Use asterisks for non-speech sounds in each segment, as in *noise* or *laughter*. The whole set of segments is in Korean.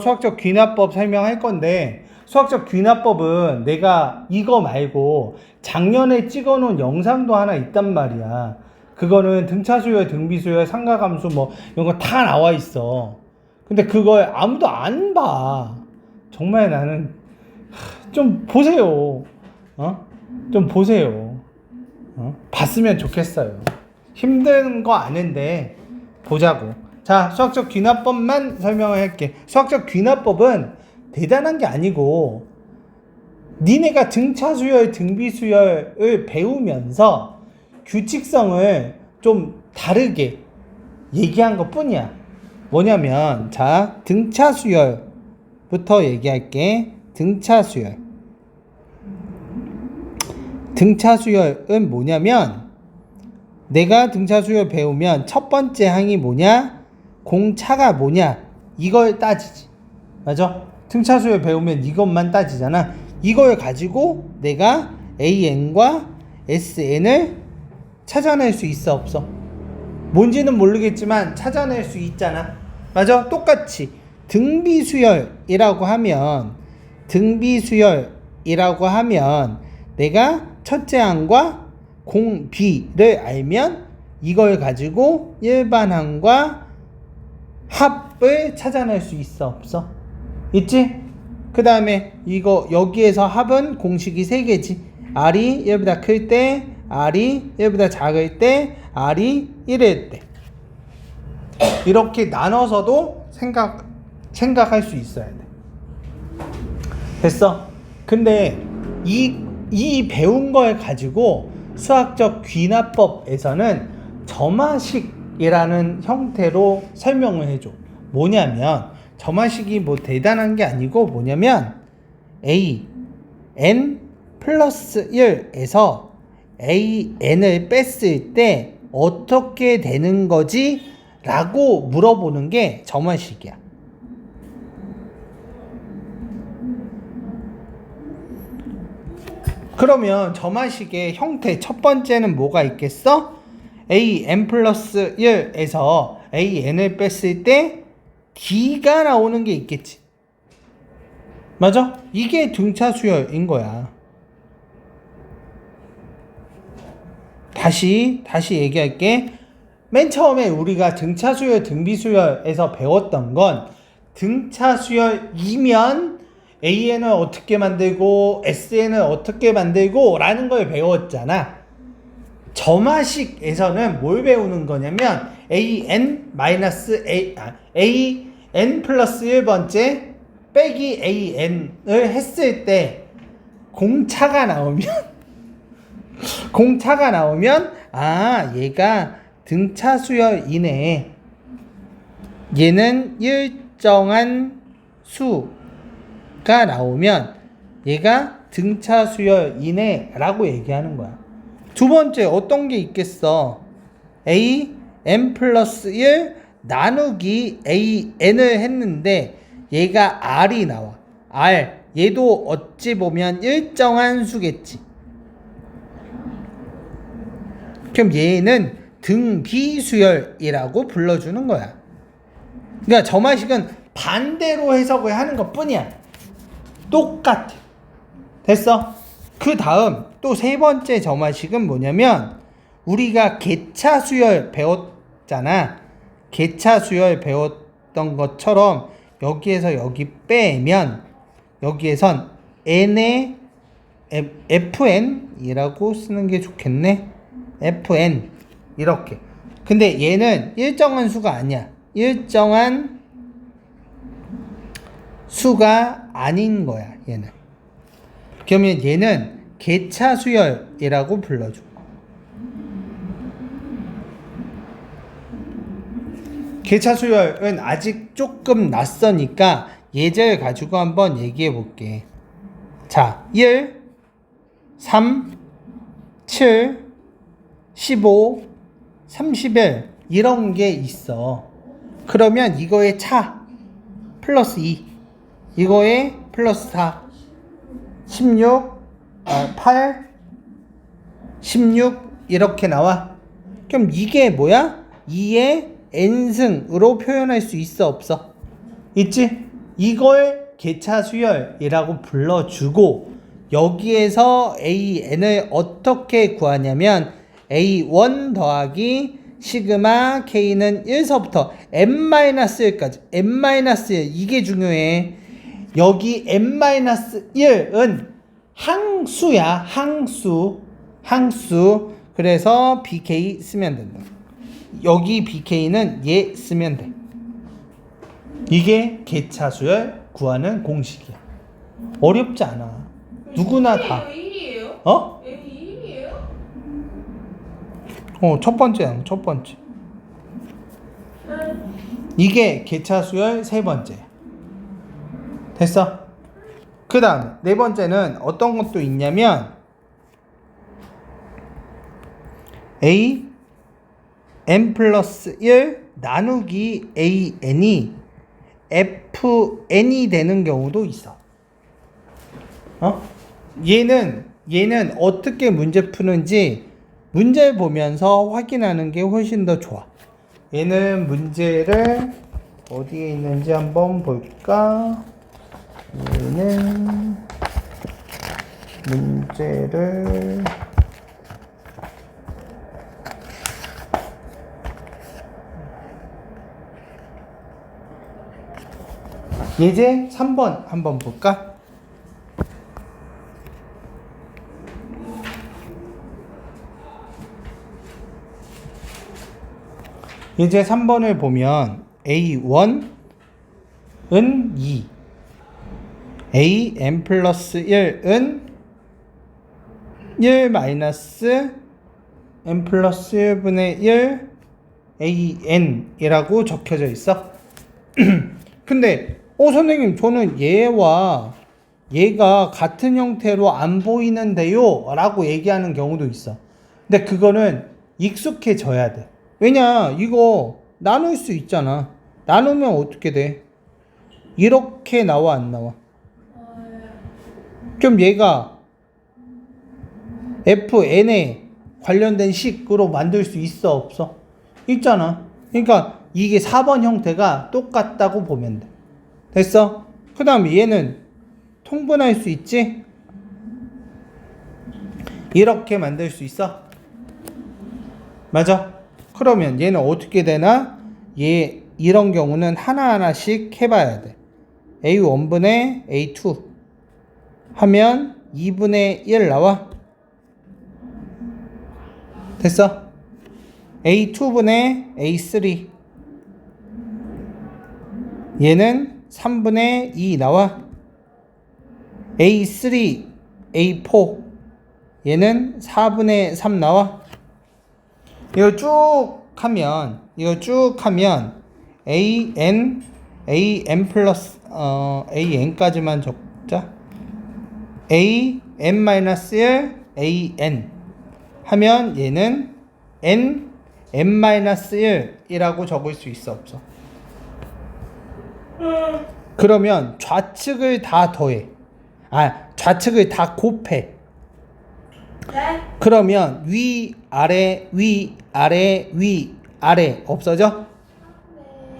수학적 귀납법 설명할 건데 수학적 귀납법은 내가 이거 말고 작년에 찍어놓은 영상도 하나 있단 말이야. 그거는 등차수열, 등비수열, 상가감수 뭐 이런 거 다 나와 있어. 근데 그걸 아무도 안 봐. 정말 나는 하, 좀 보세요. 어? 좀 보세요. 어? 봤으면 좋겠어요. 힘든 거 아는데 보자고. 자, 수학적 귀납법만 설명을 할게. 수학적 귀납법은 대단한 게 아니고 니네가 등차 수열, 등비 수열을 배우면서 규칙성을 좀 다르게 얘기한 것 뿐이야. 뭐냐면 자, 등차 수열부터 얘기할게. 등차 수열. 등차 수열은 뭐냐면 내가 등차 수열 배우면 첫 번째 항이 뭐냐? 공차가 뭐냐? 이걸 따지지. 맞아? 등차 수열 배우면 이것만 따지잖아. 이걸 가지고 내가 AN과 SN을 찾아낼 수 있어 없어? 뭔지는 모르겠지만 찾아낼 수 있잖아. 맞아? 똑같이 등비수열이라고 하면 등비수열이라고 하면 내가 첫째 항과 공비를 알면 이걸 가지고 일반항과 합을 찾아낼 수 있어 없어? 있지? 그 다음에 이거 여기에서 합은 공식이 세 개지. R이 1보다 클 때, R이 1보다 작을 때, R이 1일 때. 이렇게 나눠서도 생각, 생각할 수 있어야 돼. 됐어? 근데 이, 이 배운 걸 가지고 수학적 귀납법에서는 점화식 이라는 형태로 설명을 해줘. 뭐냐면, 점화식이 뭐 대단한 게 아니고 뭐냐면, A, N 플러스 1에서 A, N을 뺐을 때 어떻게 되는 거지? 라고 물어보는 게 점화식이야. 그러면 점화식의 형태 첫 번째는 뭐가 있겠어? A n 플러스 1에서 a n을 뺐을 때 d가 나오는 게 있겠지. 맞아? 이게 등차 수열인 거야. 다시 다시 얘기할게. 맨 처음에 우리가 등차 수열, 등비 수열에서 배웠던 건 등차 수열이면 AN을 어떻게 만들고 SN을 어떻게 만들고 라는 걸 배웠잖아. 점화식에서는 뭘 배우는 거냐면 AN 마이너스 A, 아, AN 플러스 1번째 빼기 AN을 했을 때 공차가 나오면 *laughs* 공차가 나오면 아 얘가 등차 수열이네. 얘는 일정한 수가 나오면 얘가 등차 수열이네 라고 얘기하는 거야. 두 번째 어떤 게 있겠어? a n 플러스 1 나누기 a n을 했는데 얘가 r이 나와. r 얘도 어찌 보면 일정한 수겠지. 그럼 얘는 등비수열이라고 불러주는 거야. 그러니까 점화식은 반대로 해석을 하는 것 뿐이야. 똑같아. 됐어? 그 다음 또 세 번째 점화식은 뭐냐면 우리가 개차 수열 배웠잖아. 개차 수열 배웠던 것처럼 여기에서 여기 빼면 여기에선 n의 fn이라고 쓰는 게 좋겠네. fn 이렇게. 근데 얘는 일정한 수가 아니야. 일정한 수가 아닌 거야. 얘는. 그러면 얘는 개차 수열이라고 불러줘. 개차 수열은 아직 조금 낯서니까 예제를 가지고 한번 얘기해 볼게. 자, 1, 3, 7, 15, 31 이런 게 있어. 그러면 이거의 차 플러스 2 이거의 플러스 4 16 아, 8 16 이렇게 나와. 그럼 이게 뭐야? 2의 n승으로 표현할 수 있어 없어? 있지? 이걸 개차 수열이라고 불러주고 여기에서 AN을 어떻게 구하냐면 A1 더하기 시그마 K는 1서부터 n-1까지 n-1 이게 중요해 여기 n-1은 항수야 항수 항수 그래서 BK 쓰면 된다 여기 BK는 얘 쓰면 돼 이게 개차수열 구하는 공식이야 어렵지 않아 누구나 다? 어? 어, 첫 번째야, 첫 번째. 이게 개차 수열 세 번째. 됐어? 그 다음, 네 번째는 어떤 것도 있냐면, A, n 플러스 1 나누기 AN이 FN이 되는 경우도 있어. 어? 얘는, 얘는 어떻게 문제 푸는지 문제 보면서 확인하는 게 훨씬 더 좋아. 얘는 문제를 어디에 있는지 한번 볼까? 얘는 문제를 예제 3번 한번 볼까? 이제 3번을 보면 A1은 2 A n 플러스 1은 1 마이너스 n 플러스 1분의 1 AN이라고 적혀져 있어. *clears throat* 근데 어 선생님 저는 얘와 얘가 같은 형태로 안 보이는데요 라고 얘기하는 경우도 있어. 근데 그거는 익숙해져야 돼. 왜냐 이거 나눌 수 있잖아. 나누면 어떻게 돼? 이렇게 나와 안 나와? 그럼 얘가 FN에 관련된 식으로 만들 수 있어 없어? 있잖아. 그러니까 이게 4번 형태가 똑같다고 보면 돼. 됐어? 그 다음에 얘는 통분할 수 있지? 이렇게 만들 수 있어? 맞아? 그러면 얘는 어떻게 되나? 얘 이런 경우는 하나하나씩 해봐야 돼. A1분의 A2 하면 2분의 1 나와. 됐어? A2분의 A3 얘는 3분의 2 나와. A3, A4 얘는 4분의 3 나와. 이거 쭉 하면 이거 쭉 하면 a n a n 플러스 어 a n까지만 적자 a n 마이너스 1 a n 하면 얘는 n n 마이너스 1이라고 적을 수 있어 없어 그러면 좌측을 다 더해 아 좌측을 다 곱해 네? 그러면 위 아래 위 아래 위 아래 없어져?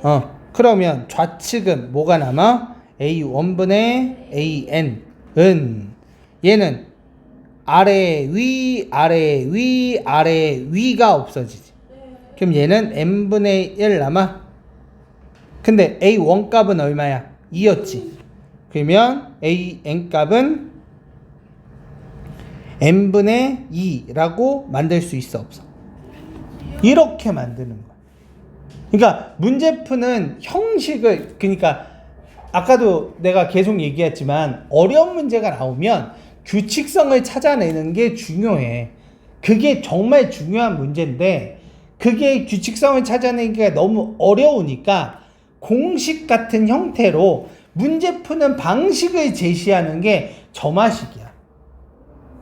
어 그러면 좌측은 뭐가 남아? A1분의 AN은 얘는 아래 위 아래 위 아래 위가 없어지지 그럼 얘는 n분의 1 남아 근데 A1 값은 얼마야? 2였지 그러면 AN 값은 n분의 2라고 만들 수 있어 없어? 이렇게 만드는 거야. 그러니까 문제 푸는 형식을 그러니까 아까도 내가 계속 얘기했지만 어려운 문제가 나오면 규칙성을 찾아내는 게 중요해. 그게 정말 중요한 문제인데 그게 규칙성을 찾아내기가 너무 어려우니까 공식 같은 형태로 문제 푸는 방식을 제시하는 게 저마식이야.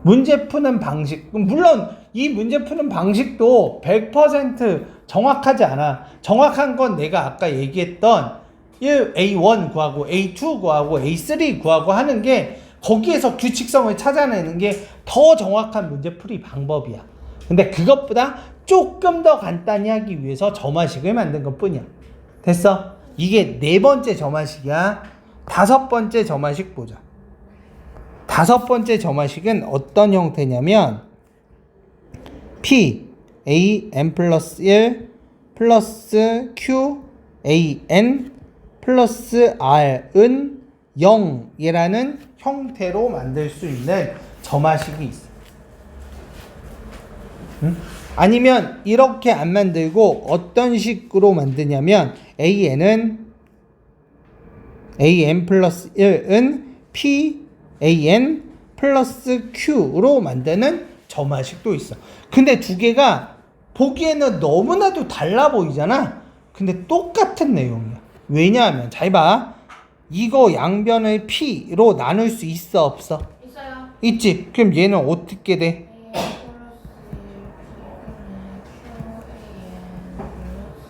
문제 푸는 방식. 물론 이 문제 푸는 방식도 100% 정확하지 않아. 정확한 건 내가 아까 얘기했던 1, A1 구하고 A2 구하고 A3 구하고 하는 게 거기에서 규칙성을 찾아내는 게 더 정확한 문제풀이 방법이야. 근데 그것보다 조금 더 간단히 하기 위해서 점화식을 만든 것 뿐이야. 됐어? 이게 네 번째 점화식이야. 다섯 번째 점화식 보자. 다섯 번째 점화식은 어떤 형태냐면 P A n 플러스 1 플러스 Q A n 플러스 R은 0이라는 형태로 만들 수 있는 점화식이 있어. 응? 아니면 이렇게 안 만들고 어떤 식으로 만드냐면 AN은 AN 플러스 1은 P AN 플러스 Q로 만드는 점화식도 있어. 근데 두 개가 보기에는 너무나도 달라 보이잖아. 근데 똑같은 내용이야. 왜냐하면 잘 봐. 이거 양변을 P로 나눌 수 있어 없어? 있어요. 있지. 그럼 얘는 어떻게 돼? A 플러스 1 Q A N 플러스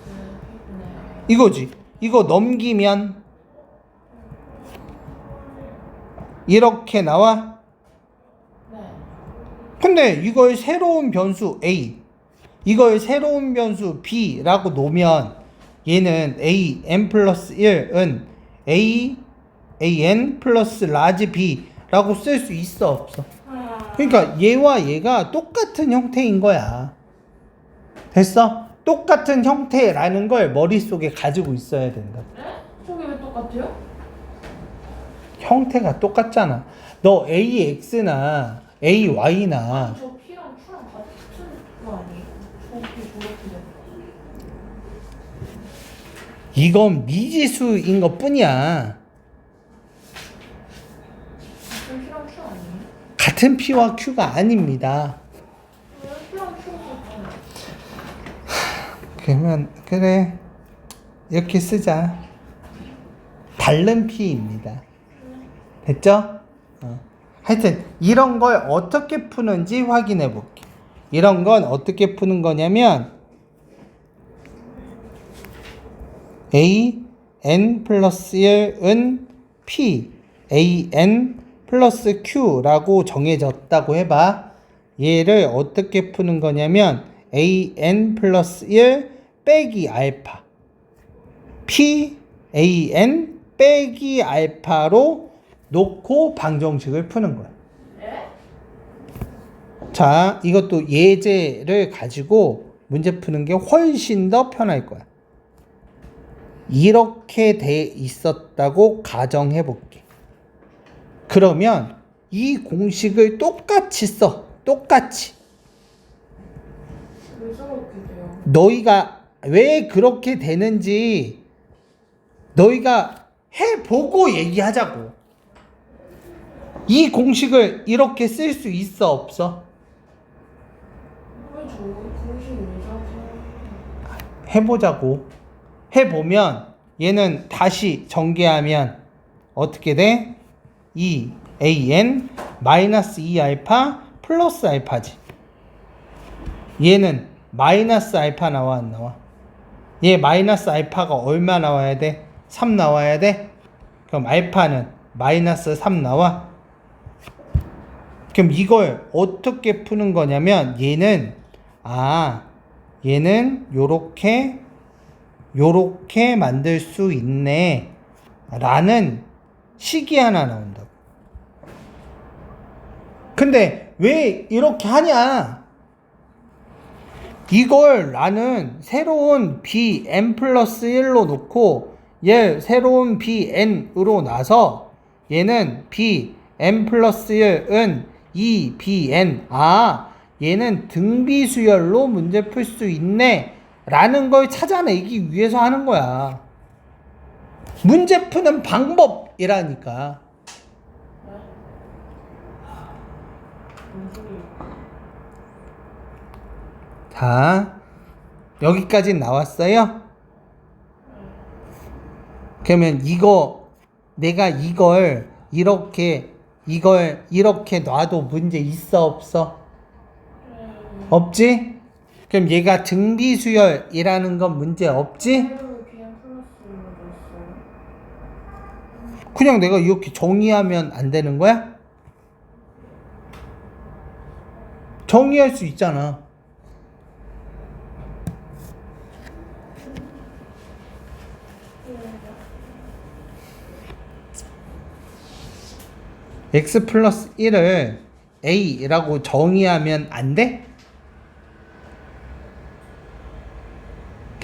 P분의 이거지. 이거 넘기면 이렇게 나와. 네. 근데 이걸 새로운 변수 A, 이걸 새로운 변수 B라고 놓으면 얘는 A n 플러스 1은 A A n 플러스 라지 B라고 쓸 수 있어 없어? 그러니까 얘와 얘가 똑같은 형태인 거야. 됐어? 똑같은 형태라는 걸 머릿속에 가지고 있어야 된다. 네? 저게 왜 똑같아요? 형태가 똑같잖아. 너 AX나 AY나 저 P랑 Q랑 같은 거 아니에요? 저 P 저렇게 돼. 이건 미지수인 것 뿐이야. 같은 P랑 Q 아니에요? 같은 P와 Q가 아닙니다. 왜 P랑 Q가 같아요? 그러면 그래 이렇게 쓰자. 다른 P입니다. 됐죠? 어. 하여튼 이런 걸 어떻게 푸는지 확인해 볼게. 이런 건 어떻게 푸는 거냐면 A n 플러스 1은 P A n 플러스 Q라고 정해졌다고 해봐. 얘를 어떻게 푸는 거냐면 A n 플러스 1 빼기 알파 P A n 빼기 알파로 놓고 방정식을 푸는 거야. 네? 자, 이것도 예제를 가지고 문제 푸는 게 훨씬 더 편할 거야. 이렇게 돼 있었다고 가정해 볼게. 그러면 이 공식을 똑같이 써. 똑같이. 너희가 왜 그렇게 되는지 너희가 해보고 얘기하자고. 이 공식을 이렇게 쓸 수 있어, 없어? 해보자고. 해보면 얘는 다시 전개하면 어떻게 돼? 2 an 마이너스 2 알파 플러스 알파지. 얘는 마이너스 알파 나와 안 나와? 얘 마이너스 알파가 얼마 나와야 돼? 3 나와야 돼? 그럼 알파는 마이너스 3 나와? 그럼 이걸 어떻게 푸는 거냐면 얘는 아 얘는 요렇게 요렇게 만들 수 있네 라는 식이 하나 나온다고. 근데 왜 이렇게 하냐? 이걸 나는 새로운 b n 플러스 1로 놓고 얘 새로운 b n으로 나서 얘는 b n 플러스 1은 2 b n. 아 얘는 등비 수열로 문제 풀 수 있네 라는 걸 찾아내기 위해서 하는 거야 문제 푸는 방법이라니까? 자, 여기까지 나왔어요? 그러면 이거, 내가 이걸 이렇게, 이걸 이렇게 놔도 문제 있어, 없어? 없지? 그럼 얘가 등비수열이라는 건 문제 없지? 그냥 내가 이렇게 정의하면 안 되는 거야? 정의할 수 있잖아. x 플러스 1을 a라고 정의하면 안 돼?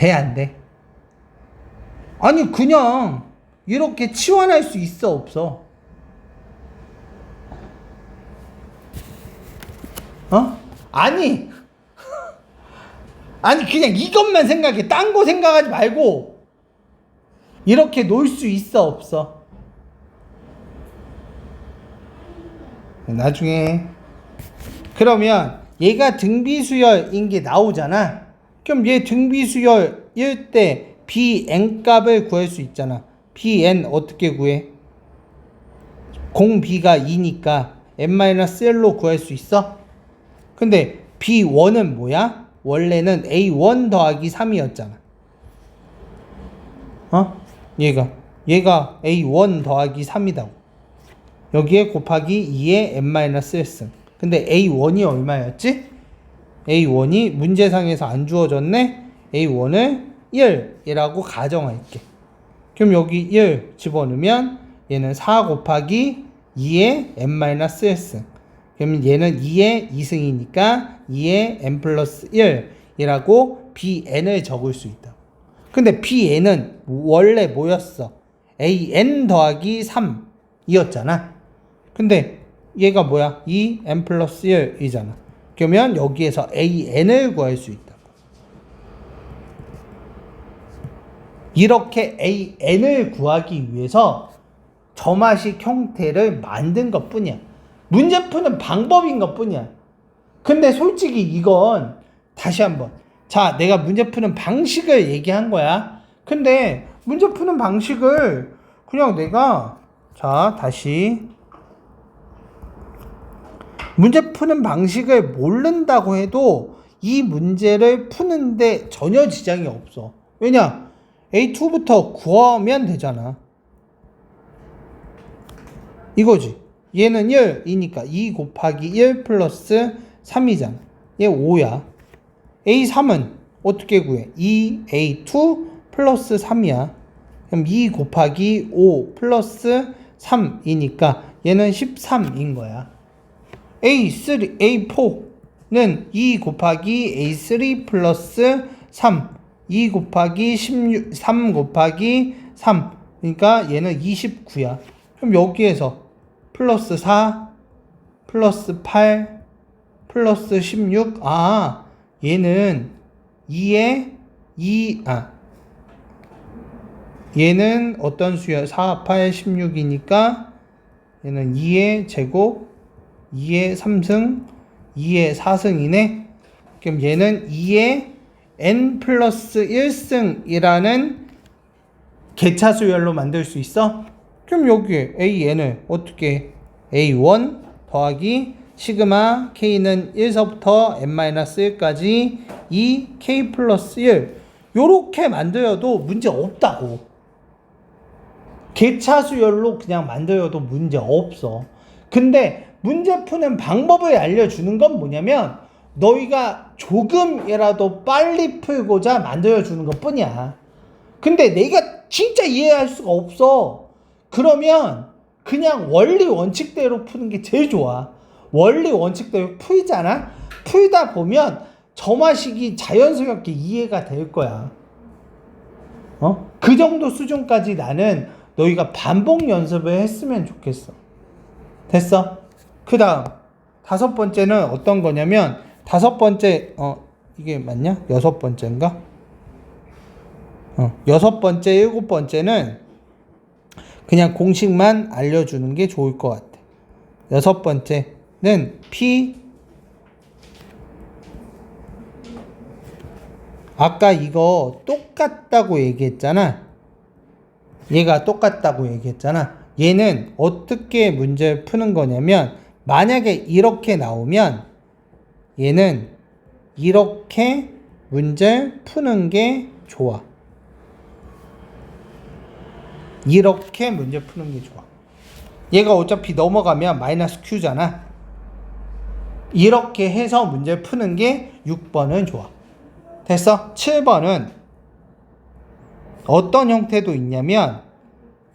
돼, 안 돼? 아니, 그냥 이렇게 치환할 수 있어, 없어? 어? 아니, *laughs* 아니, 그냥 이것만 생각해. 딴 거 생각하지 말고. 이렇게 놓을 수 있어, 없어? 나중에 그러면 얘가 등비수열인 게 나오잖아. 그럼 얘 등비수열일 때 bn 값을 구할 수 있잖아. bn 어떻게 구해? 공 b가 2니까 n-1로 구할 수 있어? 근데 b1은 뭐야? 원래는 a1 더하기 3이었잖아. 어? 얘가 얘가 a1 더하기 3이다고. 여기에 곱하기 2의 n-1승. 근데 a1이 얼마였지? A1이 문제상에서 안 주어졌네? a1을 1이라고 가정할게. 그럼 여기 1 집어넣으면 얘는 4 곱하기 2의 n-1승. 그러면 얘는 2의 2승이니까 2의 n 플러스 1이라고 bn을 적을 수 있다. 근데 bn은 원래 뭐였어? an 더하기 3이었잖아. 근데 얘가 뭐야? 2n 플러스 1이잖아. 그러면 여기에서 an을 구할 수 있다. 이렇게 an을 구하기 위해서 점화식 형태를 만든 것 뿐이야. 문제 푸는 방법인 것 뿐이야. 근데 솔직히 이건 다시 한번. 자, 내가 문제 푸는 방식을 얘기한 거야. 근데 문제 푸는 방식을 그냥 내가 자, 다시 문제 푸는 방식을 모른다고 해도 이 문제를 푸는데 전혀 지장이 없어. 왜냐? A2부터 구하면 되잖아. 이거지. 얘는 1이니까 2 곱하기 1 플러스 3이잖아. 얘 5야. A3은 어떻게 구해? 2A2 플러스 3이야. 그럼 2 곱하기 5 플러스 3이니까 얘는 13인 거야. A3, A4는 2 곱하기 A3 플러스 3. 2 곱하기 16, 3 곱하기 3. 그러니까 얘는 29야. 그럼 여기에서 플러스 4, 플러스 8, 플러스 16. 아, 얘는 2에 2, 아. 얘는 어떤 수야? 4, 8, 16이니까 얘는 2의 제곱 2의 3승, 2의 4승이네. 그럼 얘는 2의 n 플러스 1승이라는 개차수열로 만들 수 있어? 그럼 여기에 an을 어떻게 a1 더하기 시그마 k는 1서부터 n-1까지 2 k 플러스 1 요렇게 만들어도 문제 없다고 개차수열로 그냥 만들어도 문제 없어 근데 문제 푸는 방법을 알려주는 건 뭐냐면 너희가 조금이라도 빨리 풀고자 만들어주는 것 뿐이야. 근데 내가 진짜 이해할 수가 없어. 그러면 그냥 원리 원칙대로 푸는 게 제일 좋아. 원리 원칙대로 풀잖아? 풀다 보면 점화식이 자연스럽게 이해가 될 거야. 어? 그 정도 수준까지 나는 너희가 반복 연습을 했으면 좋겠어. 됐어? 그 다음 다섯 번째는 어떤 거냐면 다섯 번째 어 이게 맞냐? 여섯 번째인가? 어 여섯 번째 일곱 번째는 그냥 공식만 알려주는 게 좋을 것 같아. 여섯 번째는 P 아까 이거 똑같다고 얘기했잖아. 얘가 똑같다고 얘기했잖아. 얘는 어떻게 문제를 푸는 거냐면 만약에 이렇게 나오면 얘는 이렇게 문제 푸는 게 좋아. 이렇게 문제 푸는 게 좋아. 얘가 어차피 넘어가면 마이너스 Q잖아. 이렇게 해서 문제 푸는 게 6번은 좋아. 됐어? 7번은 어떤 형태도 있냐면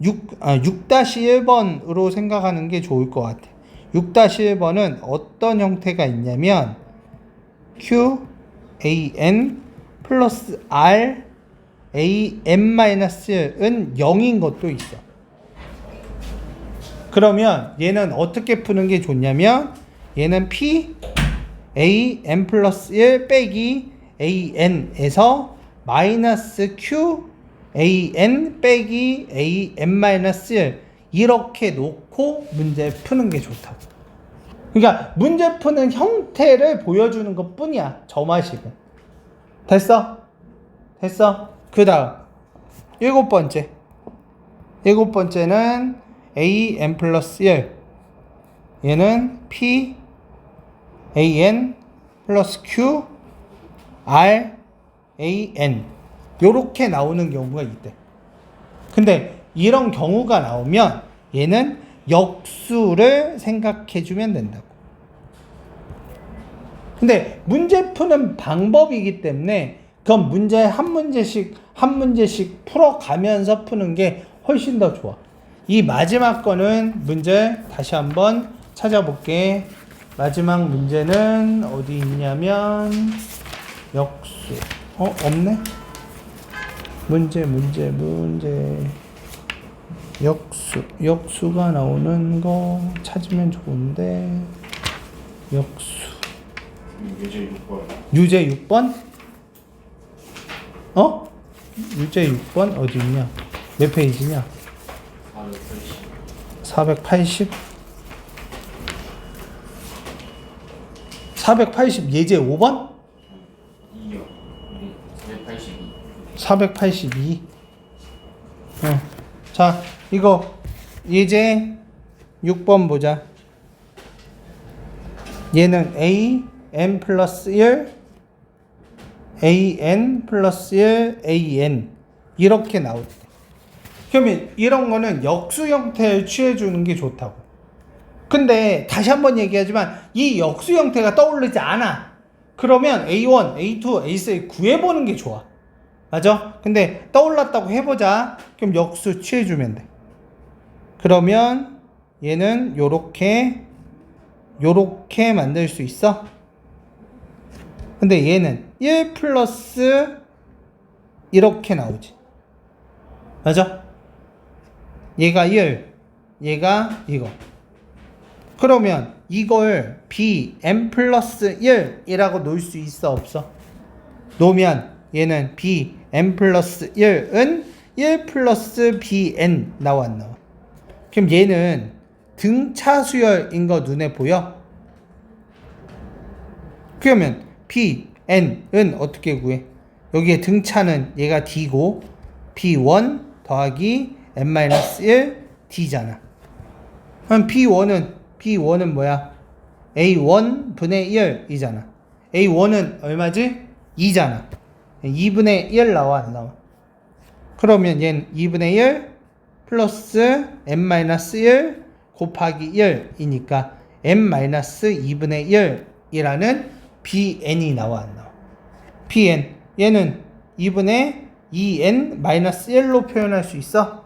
6, 아, 6-1번으로 생각하는 게 좋을 것 같아. 6-1번은 어떤 형태가 있냐면 Q, A, N 플러스 R, A, N-1은 0인 것도 있어. 그러면 얘는 어떻게 푸는 게 좋냐면 얘는 P, A, N 플러스 1 빼기 A, N에서 마이너스 Q, A, N 빼기 A, N 마이너스 1 이렇게 놓고 문제 푸는 게 좋다고. 그러니까 문제 푸는 형태를 보여주는 것 뿐이야. 점화식은. 됐어? 됐어? 그 다음. 일곱 번째. 일곱 번째는 A, N 플러스 1. 얘는 P, A, N 플러스 Q, R, A, N. 요렇게 나오는 경우가 있대. 근데 이런 경우가 나오면 얘는 역수를 생각해 주면 된다고. 근데 문제 푸는 방법이기 때문에 그건 문제 한 문제씩 한 문제씩 풀어가면서 푸는 게 훨씬 더 좋아. 이 마지막 거는 문제 다시 한번 찾아볼게. 마지막 문제는 어디 있냐면 역수. 어 없네. 문제 문제 문제 역수 역수가 나오는 거 찾으면 좋은데 역수 유제 6번 유제 6번? 어? 유제 6번 어디 있냐? 몇 페이지냐? 480 480 예제 5번? 2요 482 482 어. 자 이거 예제 6번 보자 얘는 a n 플러스 1 a n 플러스 1 a n 이렇게 나올 때 그러면 이런 거는 역수 형태를 취해 주는 게 좋다고 근데 다시 한번 얘기하지만 이 역수 형태가 떠오르지 않아 그러면 a1 a2 a3 구해보는 게 좋아 맞아? 근데 떠올랐다고 해보자. 그럼 역수 취해주면 돼. 그러면 얘는 요렇게 요렇게 만들 수 있어. 근데 얘는 1 플러스 이렇게 나오지. 맞아? 얘가 1, 얘가 이거. 그러면 이걸 b n 플러스 1이라고 놓을 수 있어 없어? 놓으면 얘는 b n 플러스 1은 1 플러스 bn 나와 안 나와? 그럼 얘는 등차 수열인 거 눈에 보여? 그러면 b n은 어떻게 구해? 여기에 등차는 얘가 d고 b1 더하기 n-1 d잖아. 그럼 b1은 b1은 뭐야? a1 분의 1이잖아. a1은 얼마지? 2잖아. 2분의 1 나와 안 나와? 그러면 얘는 2분의 1 플러스 n-1 곱하기 1이니까 n-2분의 1이라는 bn이 나와 안 나와? bn 얘는 2분의 2n-1로 표현할 수 있어?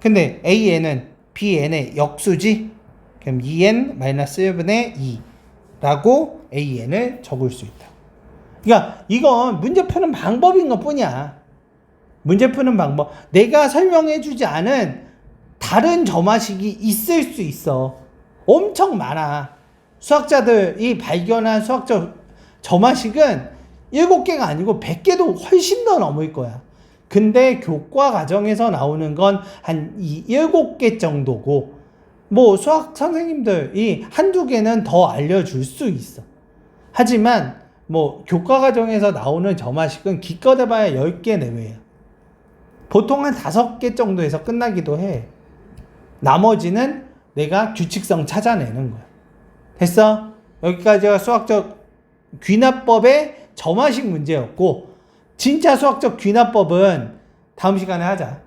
근데 an은 bn의 역수지? 그럼 2n-1분의 2라고 an을 적을 수 있다. 그러니까 이건 문제 푸는 방법인 것 뿐이야. 문제 푸는 방법. 내가 설명해 주지 않은 다른 점화식이 있을 수 있어. 엄청 많아. 수학자들이 발견한 수학적 점화식은 7개가 아니고 100개도 훨씬 더 넘을 거야. 근데 교과 과정에서 나오는 건 한 7개 정도고, 뭐 수학 선생님들이 한두 개는 더 알려줄 수 있어. 하지만 뭐 교과 과정에서 나오는 점화식은 기껏 해봐야 10개 내외야. 보통 한 5개 정도에서 끝나기도 해. 나머지는 내가 규칙성 찾아내는 거야. 됐어? 여기까지가 수학적 귀납법의 점화식 문제였고 진짜 수학적 귀납법은 다음 시간에 하자.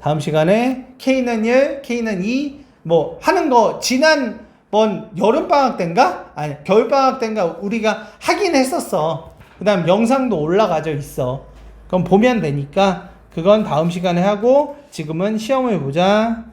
다음 시간에 K는 1, K는 2, 뭐 하는 거 지난번 여름 방학 때인가? 아니 겨울 방학 때인가 우리가 하긴 했었어. 그 다음 영상도 올라가져 있어. 그럼 보면 되니까 그건 다음 시간에 하고 지금은 시험을 보자.